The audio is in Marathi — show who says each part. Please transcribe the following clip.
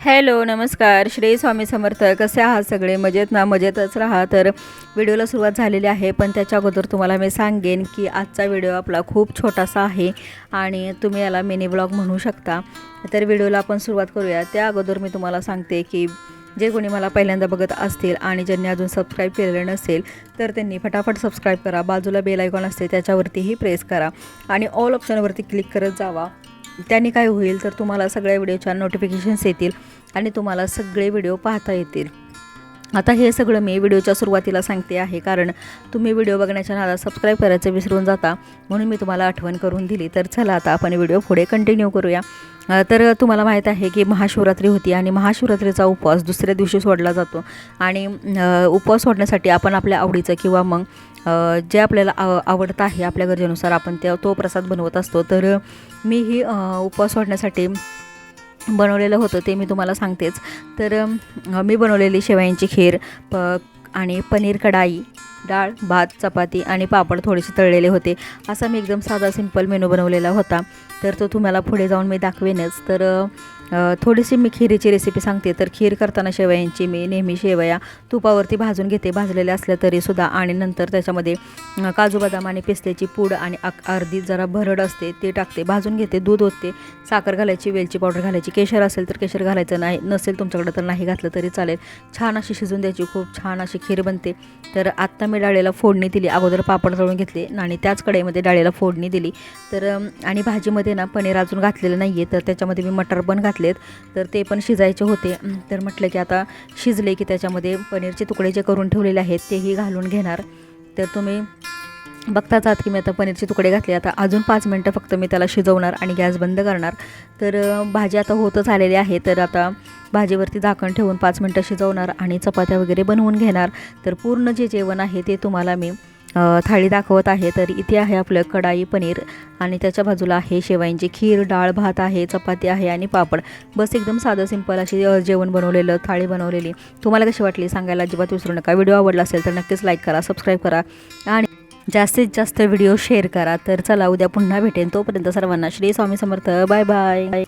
Speaker 1: हॅलो नमस्कार. श्री स्वामी समर्थ. कसे आहात सगळे? मजेत ना? मजेतच राहा. तर व्हिडिओला सुरुवात झालेली आहे पण त्याच्या अगोदर तुम्हाला मी सांगेन की आजचा व्हिडिओ आपला खूप छोटासा आहे आणि तुम्ही याला मिनी ब्लॉग म्हणू शकता. तर व्हिडिओला आपण सुरुवात करूया. त्या अगोदर मी तुम्हाला सांगते की जे कोणी मला पहिल्यांदा बघत असतील आणि ज्यांनी अजून सबस्क्राईब केलेलं नसेल तर त्यांनी फटाफट सबस्क्राईब करा. बाजूला बेल आयकॉन असते त्याच्यावरतीही प्रेस करा. आणि ऑल ऑप्शनवरती क्लिक करत जावा. त्याने काय होईल तर तुम्हाला सगळ्या व्हिडिओच्या नोटिफिकेशन्स येतील आणि तुम्हाला सगळे व्हिडिओ पाहता येतील. आता हे सगळं मी व्हिडिओच्या सुरुवातीला सांगते आहे कारण तुम्ही व्हिडिओ बघण्याच्या नादात सबस्क्राईब करायचं विसरून जाता म्हणून मी तुम्हाला आठवण करून दिली. तर चला आता आपण व्हिडिओ पुढे कंटिन्यू करूया. तर तुम्हाला माहीत आहे की महाशिवरात्री होती आणि महाशिवरात्रीचा उपवास दुसऱ्या दिवशी सोडला जातो. आणि उपवास सोडण्यासाठी आपण आपल्या आवडीचं किंवा मग जे आपल्याला आव आवडतं आहे आपल्या गरजेनुसार आपण त्या तो प्रसाद बनवत असतो. तर मी ही उपवास सोडण्यासाठी बनवलेलं होतं ते मी तुम्हाला सांगतेच. तर मी बनवलेली शेवयांची खीर प आणि पनीर कढाई डाळ भात चपाती आणि पापड थोडेसे तळलेले होते. असा मी एकदम साधा सिंपल मेनू बनवलेला होता. तर तो तुम्हाला पुढे जाऊन मी दाखवेनच. तर थोडीशी मी खिरीची रेसिपी सांगते. तर खीर करताना शेवयांची मी नेहमी शेवया तुपावरती भाजून घेते. भाजलेल्या असल्या तरीसुद्धा आणि नंतर त्याच्यामध्ये काजू बदाम आणि पिस्त्याची पूड आणि अर्धी जरा भरड असते ते टाकते. भाजून घेते. दूध ओतते. साखर घालायची वेलची पावडर घालायची. केशर असेल तर केशर घालायचं नाही. नसेल तुमच्याकडं तर नाही घातलं तरी चालेल. छान अशी शिजून द्यायची. खूप छान अशी खीर बनते. तर आत्ता मी डाळीला फोडणी दिली. अगोदर पापड तळून घेतले आणि त्याच कढईमध्ये डाळीला फोडणी दिली. तर आणि भाजीमध्ये ना पनीर अजून घातलेलं नाही आहे तर त्याच्यामध्ये मी मटर पण घेतलेत तर ते पण शिजायचे होते. तर म्हटलं की आता शिजले की त्याच्यामध्ये पनीरचे तुकडे जे करून ठेवलेले आहेत तेही घालून घेणार. तर तुम्ही बघताच आहात की मी आता पनीरचे तुकडे घातले. आता अजून पाच मिनटं फक्त मी त्याला शिजवणार आणि गॅस बंद करणार. तर भाजी आता होतच आलेली आहे तर आता भाजीवरती झाकण ठेवून पाच मिनटं शिजवणार आणि चपात्या वगैरे बनवून घेणार. तर पूर्ण जे जेवण आहे ते तुम्हाला मी थाळी दाखवत आहे तर इथे आहे आपलं कढाई पनीर आणि त्याच्या बाजूला आहे शेवाईंची खीर डाळ भात आहे चपाती आहे आणि पापड. बस एकदम साधं सिंपल अशी जेवण बनवलेलं थाळी बनवलेली. तुम्हाला कशी वाटली सांगायला अजिबात विसरू नका. व्हिडिओ आवडला असेल तर नक्कीच लाईक करा सबस्क्राईब करा आणि जास्तीत जास्त व्हिडिओ शेअर करा. तर चला उद्या पुन्हा भेटेन. तोपर्यंत सर्वांना श्री स्वामी समर्थ. Bye bye